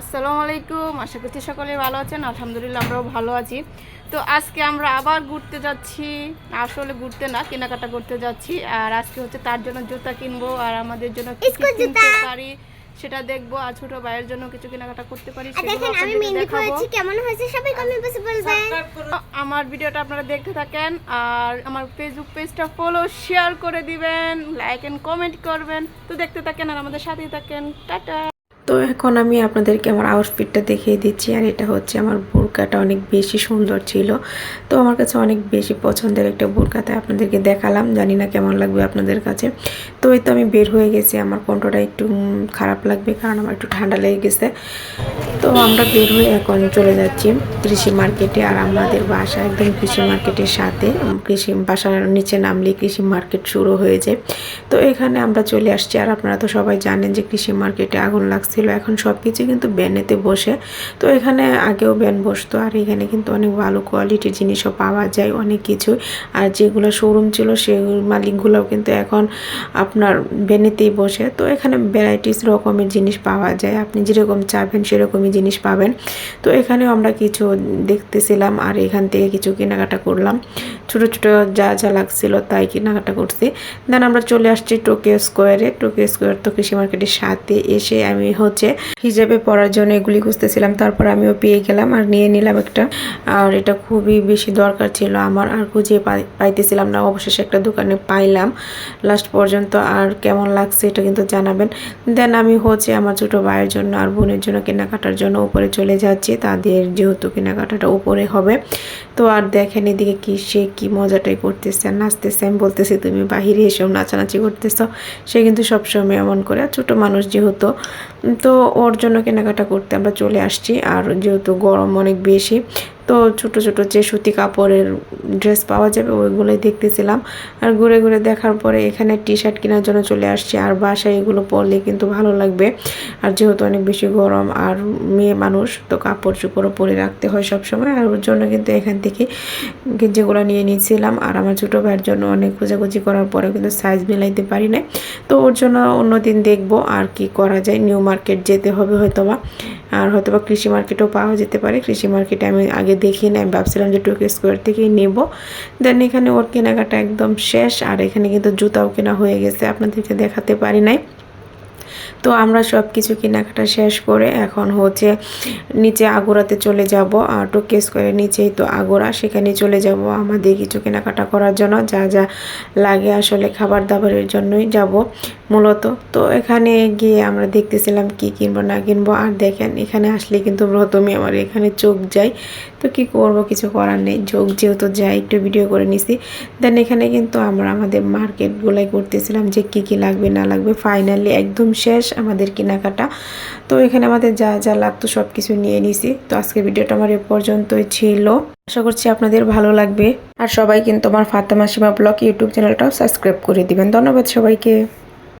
আসসালামু আলাইকুম আশা করছি সকলে ভালো আছেন আলহামদুলিল্লাহ আমরাও ভালো আছি। তো আজকে আমরা আবার ঘুরতে যাচ্ছি আসলে ঘুরতে না কেনাকাটা করতে যাচ্ছি। আর আজকে হচ্ছে তার জন্য জুতা কিনবো আর আমাদের জন্য কিনতে পারি। সেটা দেখব আর ছোট ভাইয়ের জন্য কিছু কেনাকাটা করতে পারি আর সেগুলো দেখেন আমি আপনাদেরকে মেহেন্দি দেখাবো। কেমন হয়েছে সবাই কমেন্ট বক্সে বলবেন। আমার ভিডিওটা আপনারা দেখতে থাকেন আর আমার ফেসবুক পেজটা ফলো শেয়ার করে দিবেন লাইক এন্ড কমেন্ট করবেন। তো দেখতে থাকেন আর আমাদের সাথেই থাকেন। টাটা। তো এখন আমি আপনাদেরকে আমার আউটফিটটা দেখিয়ে দিচ্ছি, আর এটা হচ্ছে আমার বোরকাটা অনেক বেশি সুন্দর ছিল। তো আমার কাছে অনেক বেশি পছন্দের একটা বোরকাতে আপনাদেরকে দেখালাম, জানি না কেমন লাগবে আপনাদের কাছে। তো এই তো আমি বের হয়ে গেছি, আমার কণ্ঠটা একটু খারাপ লাগবে কারণ আমার একটু ঠান্ডা লেগে গেছে। তো আমরা বের হয়ে এখন চলে যাচ্ছি। কৃষি মার্কেটে আর আমাদের বাসা একদম কৃষি মার্কেটের সাথে কৃষি বাসার নিচে নামলে কৃষি মার্কেট শুরু হয়ে যায়। তো এখানে আমরা চলে আসছি আর আপনারা তো সবাই জানেন যে কৃষি মার্কেটে আগুন লাগছিল, এখন সব কিছু কিন্তু ব্যানেতে বসে। তো এখানে আগেও ব্যান বসতো আর এখানে কিন্তু অনেক ভালো কোয়ালিটির জিনিসও পাওয়া যায়, অনেক কিছু। আর যেগুলো শোরুম ছিল সেই মালিকগুলোও কিন্তু এখন আপনার বেনেতেই বসে। তো এখানে ভ্যারাইটিস রকমের জিনিস পাওয়া যায়, আপনি যেরকম চাবেন সেরকমই জিনিস পাবেন। তো এখানেও আমরা কিছু দেখতেছিলাম আর এখান থেকে কিছু কেনাকাটা করলাম। ছোট ছোট যা যা লাগছিল তাই কেনাকাটা করছি। দেন আমরা চলে আসছি টোকিও স্কোয়ারে টোকিও স্কোয়ার তো কৃষি মার্কেটের সাথে এসে আমি হচ্ছে হিজাবে পড়ার জন্য এগুলি খুঁজতেছিলাম। তারপর আমিও পেয়ে গেলাম আর নিয়ে নিলাম একটা। আর এটা খুবই বেশি দরকার ছিল আমার, আর খুঁজে পাই- পাইতেছিলাম না। অবশেষে একটা দোকানে পাইলাম। লাস্ট পর্যন্ত আর কেমন লাগছে এটা কিন্তু জানাবেন। দেন আমি হচ্ছে আমার ছোটো ভাইয়ের জন্য আর বোনের জন্য কেনাকাটার জন্য উপরে চলে যাচ্ছি। তাদের যেহেতু কেনাকাটাটা উপরে হবে। তো আর দেখেন এদিকে কি সে কী মজাটাই করতেছে, নাচতেছে। আমি বলতেছি, তুমি বাহিরে এসেও নাচানাচি করতেছ। সে কিন্তু সবসময় এমন করে। আর ছোটো মানুষ যেহেতু, তো ওর জন্য কেনাকাটা করতে আমরা চলে আসছি। আর যেহেতু গরম অনেক বেশি তো ছোট ছোট যে সুতি কাপড়ের ড্রেস পাওয়া যাবে, ওইগুলোই দেখতেছিলাম। আর ঘুরে ঘুরে দেখার পরে এখানে টি শার্ট কেনার জন্য চলে আসছি। আর বাসায় এগুলো পরলে কিন্তু ভালো লাগবে। আর যেহেতু অনেক বেশি গরম আর মেয়ে মানুষ, তো কাপড় চোপড়ও পরে রাখতে হয় সব সময় আর ওর জন্য কিন্তু এখান থেকে যেগুলো নিয়ে নিয়েছিলাম। আর আমার ছোটো ভাইয়ের জন্য অনেক খোঁজাখুঁজি করার পরে কিন্তু সাইজ মিলাইতে পারি না তো ওর জন্য অন্যদিন দেখব আর কি করা যায়। নিউ মার্কেট যেতে হবে হয়তোবা। আর হয়তোবা কৃষি মার্কেটেও পাওয়া যেতে পারে। কৃষি মার্কেটে আমি আগে দেখি না আমি ভাবছিলাম যে টুকি স্কোয়ার থেকেই নেব। দেন এখানে ওর কেনাকাটা একদম শেষ। আর এখানে কিন্তু জুতাও কেনা হয়ে গেছে। আপনাদেরকে দেখাতে পারি নাই। তো আমরা সব কিছু কেনাকাটা শেষ করে এখন হচ্ছে নিচে আগোড়াতে চলে যাব টোকিও স্কোয়ারের নিচেই তো আগোড়া সেখানে চলে যাব আমাদের কিছু কেনাকাটা করার জন্য, যা যা লাগে আসলে খাবার দাবারের জন্যই যাব মূলত। তো এখানে গিয়ে আমরা দেখতেছিলাম কি কিনবো না কিনবো, আর দেখেন এখানে আসলে কিন্তু প্রথমে আমার এখানে চোখ যায়, তো কি করব কিছু করার নেই, চোখ যেহেতু যাই একটু ভিডিও করে নিছি। দেন এখানে কিন্তু আমরা আমাদের মার্কেটগুলাই করতেছিলাম যে কি কি লাগবে না লাগবে ফাইনালি একদম শেষ, আমাদের কেনাকাটা। তো এখানে আমাদের যা যা লাগতো সব কিছু নিয়ে নিছি। তো আজকে ভিডিওটা আমার এ পর্যন্তই ছিল। আশা করছি আপনাদের ভালো লাগবে। আর সবাই কিন্তু আমার ফাতেমা সীমা ব্লগ ইউটিউব চ্যানেলটাও সাবস্ক্রাইব করে দিবেন। ধন্যবাদ সবাইকে।